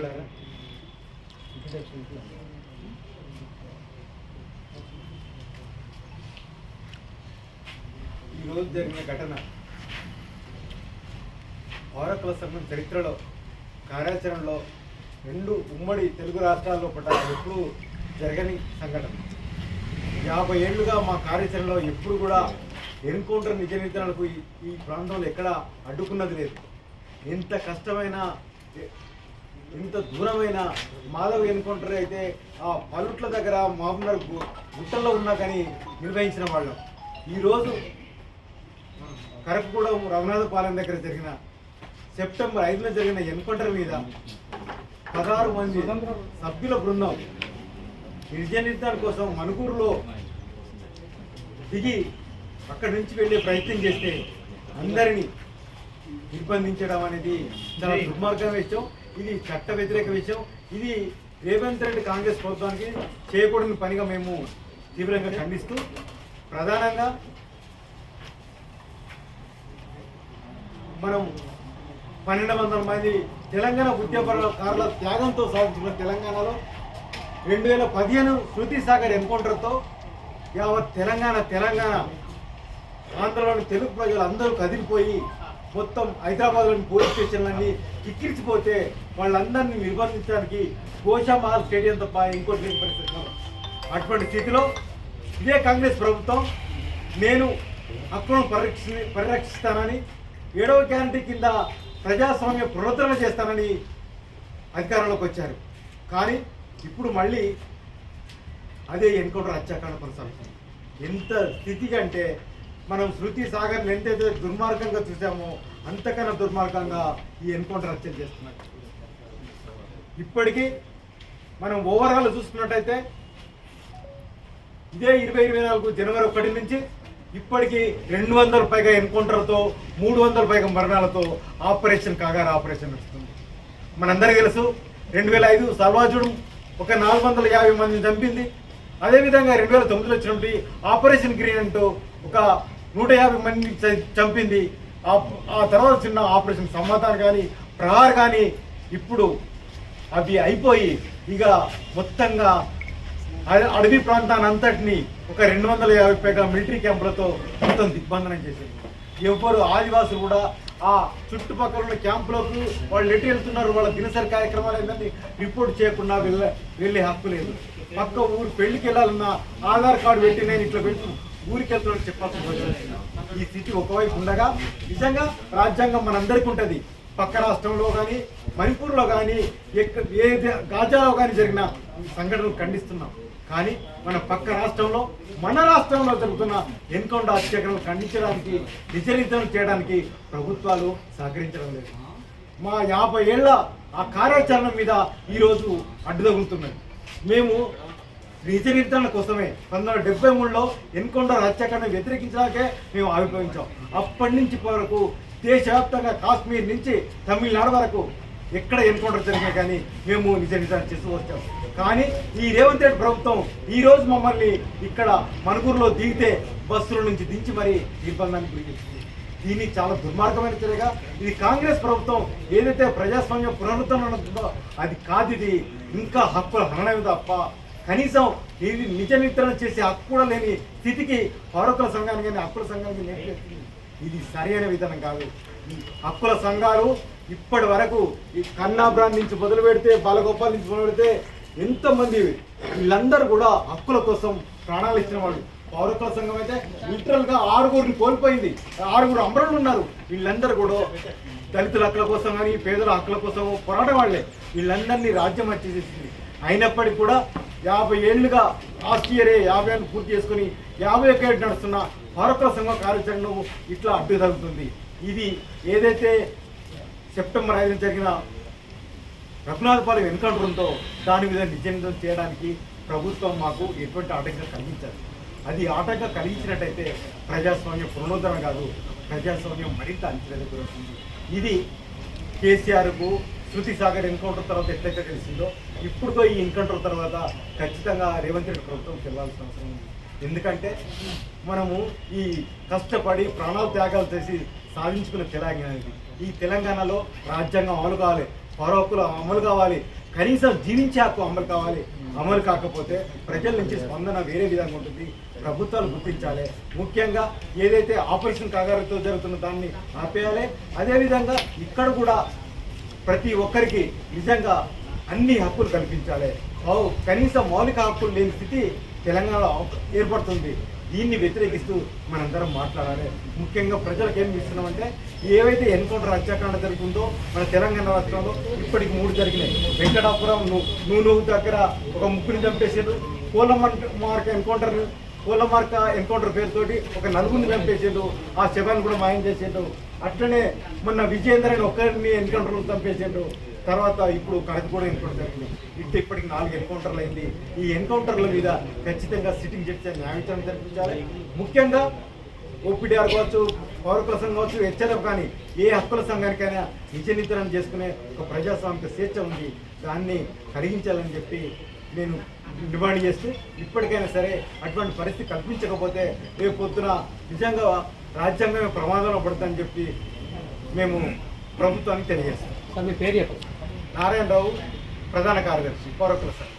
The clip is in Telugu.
ఈరోజు జరిగిన ఘటన. పౌరత్వ సంఘం చరిత్రలో కార్యాచరణలో రెండు ఉమ్మడి తెలుగు రాష్ట్రాల్లో పడ్డ ఎప్పుడూ జరగని సంఘటన. యాభై ఏళ్ళుగా మా కార్యాచరణలో ఎప్పుడు కూడా ఎన్కౌంటర్ నిజ నిర్ధారణకు ఈ- ప్రాంతంలో ఎక్కడా అడ్డుకున్నది లేదు. ఎంత కష్టమైన ఇంత ఎంత దూరమైన మాధవ్ ఎన్కౌంటర్ అయితే ఆ పలుట్ల దగ్గర మామూలు గుట్టల్లో ఉన్నా కానీ నిర్వహించిన వాళ్ళం. ఈరోజు కరపగూడెం రఘునాథపాలెం దగ్గర జరిగిన సెప్టెంబర్ ఐదులో జరిగిన ఎన్కౌంటర్ మీద పదహారు మంది సభ్యుల బృందం నిర్జన నిర్ధారణ కోసం మణుకూరులో దిగి అక్కడి నుంచి వెళ్ళే ప్రయత్నం చేస్తే అందరినీ నిర్బంధించడం అనేది చాలా దుర్మార్గం విషయం. ఇది చట్ట వ్యతిరేక విషయం. ఇది రేవంత్ రెడ్డి కాంగ్రెస్ ప్రభుత్వానికి చేయకూడని పనిగా మేము తీవ్రంగా ఖండిస్తూ ప్రధానంగా మనం పన్నెండు వందల మంది తెలంగాణ ఉద్యమకారుల త్యాగంతో సాధించిన తెలంగాణలో రెండు వేల పదిహేను శృతి సాగర్ ఎన్కౌంటర్తో యావత్ తెలంగాణ తెలంగాణ ఆంధ్రలోని తెలుగు ప్రజలు అందరూ కదిలిపోయి మొత్తం హైదరాబాద్లోని పోలీస్ స్టేషన్లన్నీ కిక్కిరిచిపోతే వాళ్ళందరినీ నిర్బంధించడానికి కోశామహల్ స్టేడియం తప్ప ఇంకోటి లేని పరిస్థితి అటువంటి స్థితిలో ఇదే కాంగ్రెస్ ప్రభుత్వం నేను హక్కులను పరిరక్షి పరిరక్షిస్తానని ఏడవ గ్యారంటీ కింద ప్రజాస్వామ్య పునరుద్ధరణ చేస్తానని అధికారంలోకి వచ్చారు. కానీ ఇప్పుడు మళ్ళీ అదే ఎన్కౌంటర్ హత్యాకాండ కొనసాగుతుంది. ఎంత స్థితిగా అంటే మనం శృతి సాగర్ని ఎంతైతే దుర్మార్గంగా చూసామో అంతకన్నా దుర్మార్గంగా ఈ ఎన్కౌంటర్ హత్యలు చేస్తున్నారు. ఇప్పటికీ మనం ఓవరాల్ చూసుకున్నట్టయితే ఇదే ఇరవై ఇరవై నాలుగు జనవరి ఒకటి నుంచి ఇప్పటికీ రెండు వందల పైగా ఎన్కౌంటర్తో మూడు వందల పైగా మరణాలతో ఆపరేషన్ కాగార ఆపరేషన్ నడుస్తుంది. మనందరికీ తెలుసు రెండు వేల ఐదు సల్వాజుడు ఒక నాలుగు వందల యాభై మందిని చంపింది. అదేవిధంగా రెండు వేల తొమ్మిదిలో వచ్చినటువంటి ఆపరేషన్ గ్రీన్ అంటూ ఒక నూట యాభై మందిని చంపింది. ఆ ఆ తర్వాత చిన్న ఆపరేషన్ సమాధానం కానీ ప్రహార్ కానీ ఇప్పుడు అవి అయిపోయి ఇక మొత్తంగా అడవి ప్రాంతాన్ని అంతటిని ఒక రెండు వందల యాభై పైగా మిలిటరీ క్యాంపులతో మొత్తం దిగ్బంధనం చేసింది. ఎవరు ఆదివాసులు కూడా ఆ చుట్టుపక్కల ఉన్న క్యాంపులకు వాళ్ళు ఎటు వెళ్తున్నారు వాళ్ళ దినసరి కార్యక్రమాలు ఏంటని రిపోర్ట్ చేయకుండా వెళ్ళ వెళ్ళే హక్కు లేదు. పక్క ఊరు పెళ్ళికి వెళ్ళాలన్నా ఆధార్ కార్డు పెట్టి నేను ఇట్లా పెట్టు ఊరికి వెళ్తున్నాడు చెప్పాల్సిన అవసరం ఈ స్థితి ఒకవైపు ఉండగా నిజంగా రాజ్యాంగం మనందరికీ ఉంటుంది. పక్క రాష్ట్రంలో కానీ మణిపూర్లో కానీ ఎక్క ఏ గాజాలో కానీ జరిగిన సంఘటనలు ఖండిస్తున్నాం. కానీ మన పక్క రాష్ట్రంలో మన రాష్ట్రంలో జరుగుతున్న ఎన్కౌంటర్ అత్యాగ్రహం ఖండించడానికి నిజనిర్ధారణ చేయడానికి ప్రభుత్వాలు సహకరించడం లేదు. మా యాభై ఏళ్ళ ఆ కార్యాచరణ మీద ఈరోజు అడ్డుదగులుతున్నాయి మేము నిజ నిర్ధారణ కోసమే పంతొమ్మిది వందల డెబ్బై మూడులో ఎన్కౌంటర్ హత్యాకాండ వ్యతిరేకించడానికే మేము ఆవిర్భవించాం. అప్పటి నుంచి వరకు దేశవ్యాప్తంగా కాశ్మీర్ నుంచి తమిళనాడు వరకు ఎక్కడ ఎన్కౌంటర్ జరిగినా కానీ మేము నిజ నిర్ధారణ చేస్తూ వచ్చాం. కానీ ఈ రేవంత్ రెడ్డి ప్రభుత్వం ఈరోజు మమ్మల్ని ఇక్కడ మణుగూరులో దిగితే బస్సుల నుంచి దించి మరీ నిర్బంధానికి గురి చేసింది. దీన్ని చాలా దుర్మార్గమైన చర్యగా ఇది కాంగ్రెస్ ప్రభుత్వం ఏదైతే ప్రజాస్వామ్య పునరుద్ధరణ ఉంటుందో అది కాదు ఇది ఇంకా హక్కుల హరణమే తప్ప కనీసం ఇది నిజ నిర్ధారణ చేసే హక్కు కూడా లేని స్థితికి పౌరకుల సంఘానికి కానీ హక్కుల సంఘానికి నేర్పేస్తుంది ఇది సరైన విధానం కాదు. హక్కుల సంఘాలు ఇప్పటి వరకు ఈ కన్నాబ్రాన్ నుంచి మొదలు పెడితే బాలగోపాల్ నుంచి మొదలు పెడితే ఎంతమంది వీళ్ళందరూ కూడా హక్కుల కోసం ప్రాణాలు ఇచ్చిన వాళ్ళు పౌరకుల సంఘం అయితే లిటరల్గా ఆరుగురిని కోల్పోయింది. ఆరుగురు అమరులు ఉన్నారు. వీళ్ళందరూ కూడా దళితుల హక్కుల కోసం కానీ పేదల హక్కుల కోసం పోరాడే వాళ్ళే. వీళ్ళందరినీ రాజ్యం వచ్చేసేసింది అయినప్పటికీ కూడా యాభై ఏళ్ళుగా లాస్ట్ ఇయరే యాభై ఏళ్ళు పూర్తి చేసుకుని యాభై ఒక్క ఏడు నడుస్తున్న భారత సంఘం కార్యాచరణ ఇట్లా అడ్డు తగ్గుతుంది ఇది ఏదైతే సెప్టెంబర్ ఐదు జరిగిన రఘునాథపాలెం ఎన్కౌంటర్ ఉందో దాని మీద నిజంగా చేయడానికి ప్రభుత్వం మాకు ఎటువంటి ఆటంకం కలిగించాలి అది ఆటంకం కలిగించినట్టయితే ప్రజాస్వామ్యం పునరుద్ధరణ కాదు ప్రజాస్వామ్యం మరింత అంచనా ఇది కేసీఆర్కు శృతి సాగర్ ఎన్కౌంటర్ తర్వాత ఎట్లయితే తెలిసిందో ఇప్పుడుతో ఈ ఎన్కౌంటర్ తర్వాత ఖచ్చితంగా రేవంత్ రెడ్డి ప్రభుత్వం చెల్లాల్సిన అవసరం ఉంది. ఎందుకంటే మనము ఈ కష్టపడి ప్రాణాలు త్యాగాలు చేసి సాధించుకున్న తెలంగాణ ఈ తెలంగాణలో రాజ్యాంగం అమలు కావాలి పరోకులు అమలు కావాలి కనీసం జీవించే హక్కు అమలు కావాలి. అమలు కాకపోతే ప్రజల నుంచి స్పందన వేరే విధంగా ఉంటుంది. ప్రభుత్వాలు గుర్తించాలి. ముఖ్యంగా ఏదైతే ఆపరేషన్ కాగారితో జరుగుతున్న దాన్ని ఆపేయాలి. అదేవిధంగా ఇక్కడ కూడా ప్రతి ఒక్కరికి నిజంగా అన్ని హక్కులు కల్పించాలి. ఓ- కనీసం మౌలిక హక్కులు లేని స్థితి తెలంగాణలో ఏర్పడుతుంది. దీన్ని వ్యతిరేకిస్తూ మనందరం మాట్లాడాలి. ముఖ్యంగా ప్రజలకు ఏం ఇస్తున్నామంటే ఏవైతే ఎన్కౌంటర్ హత్యాకాండ జరుగుతుందో మన తెలంగాణ రాష్ట్రంలో ఇప్పటికి మూడు జరిగినాయి. వెంకటాపురం ను- దగ్గర ఒక ముగ్గురిని చంపేసారు మార్క్ ఎన్కౌంటర్ పూలమార్క ఎన్కౌంటర్ పేరుతోటి ఒక నలుగురిని చంపేసాడు ఆ శవాన్ని కూడా మాయం చేసేడు అట్లనే మొన్న విజయేందర్ అని ఒక్కరిని ఎన్కౌంటర్లు చంపేసాడు తర్వాత ఇప్పుడు కడక కూడా ఎన్కౌంటర్ జరిగింది. ఇటు ఇప్పటికి నాలుగు ఎన్కౌంటర్లు అయింది. ఈ ఎన్కౌంటర్ల మీద ఖచ్చితంగా సిట్టింగ్ జడ్జి న్యాయవిచారణ జరిపించాలి. ముఖ్యంగా ఓపీడీఆర్ కావచ్చు పౌరకుల సంఘం కావచ్చు హెచ్ఆర్ఎఫ్ కానీ ఏ హక్కుల సంఘానికైనా నిజ నిద్రణ చేసుకునే ఒక ప్రజాస్వామిక స్వేచ్ఛ ఉంది. దాన్ని కరిగించాలని చెప్పి నేను డిమాండ్ చేస్తూ ఇప్పటికైనా సరే అటువంటి పరిస్థితి కల్పించకపోతే రేపు పొద్దున నిజంగా రాజ్యాంగమే ప్రమాదంలో పడుతుందని చెప్పి మేము ప్రభుత్వానికి తెలియజేస్తాం. సార్ మీ పేరు చెప్పండి. నారాయణరావు ప్రధాన కార్యదర్శి పౌరకుల సంఘం